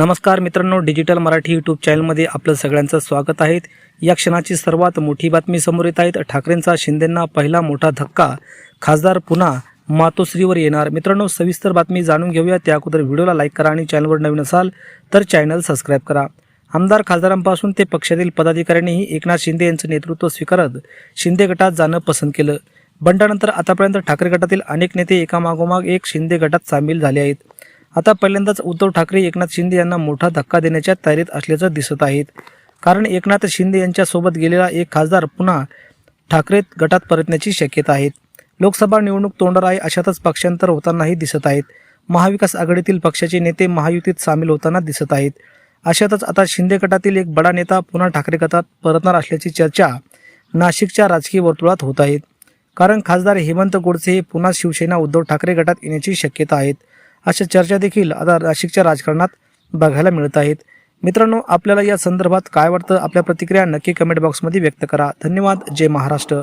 नमस्कार मित्रांनो digital Marathi YouTube चॅनलमध्ये आपलं सगळ्यांचं स्वागत आहे. या क्षणाची सर्वात मोठी बातमी समोर येत आहेत. ठाकरेंचा शिंदेंना पहिला मोठा धक्का. खासदार पुन्हा मातोश्रीवर येणार. मित्रांनो सविस्तर बातमी जाणून घेऊया. त्या अगोदर व्हिडिओला लाईक करा आणि चॅनलवर नवीन असाल तर चॅनल सबस्क्राईब करा. आमदार खासदारांपासून ते पक्षातील पदाधिकाऱ्यांनीही एकनाथ शिंदे यांचं नेतृत्व स्वीकारत शिंदे गटात जाणं पसंत केलं. बंडानंतर आतापर्यंत ठाकरे गटातील अनेक नेते एकामागोमाग एक शिंदे गटात सामील झाले आहेत. आता पहिल्यांदाच उद्धव ठाकरे एकनाथ शिंदे यांना मोठा धक्का देण्याच्या तयारीत असल्याचं दिसत आहेत. कारण एकनाथ शिंदे यांच्यासोबत गेलेला एक खासदार पुन्हा ठाकरे गटात परतण्याची शक्यता आहे. लोकसभा निवडणूक तोंडर आहे अशातच पक्षांतर होतानाही दिसत आहेत. महाविकास आघाडीतील पक्षाचे नेते महायुतीत सामील होताना दिसत आहेत. अशातच आता शिंदे गटातील एक बडा नेता पुन्हा ठाकरे गटात परतणार असल्याची चर्चा नाशिकच्या राजकीय वर्तुळात होत आहेत कारण खासदार हेमंत गोडसे हे पुन्हा शिवसेना उद्धव ठाकरे गटात येण्याची शक्यता आहेत. अशा चर्चा देखील आता नाशिकच्या राजकारणात बघायला मिळत आहेत. मित्रांनो आपल्याला या संदर्भात काय वाटतं? आपल्या प्रतिक्रिया नक्की कमेंट बॉक्समध्ये व्यक्त करा. धन्यवाद. जय महाराष्ट्र.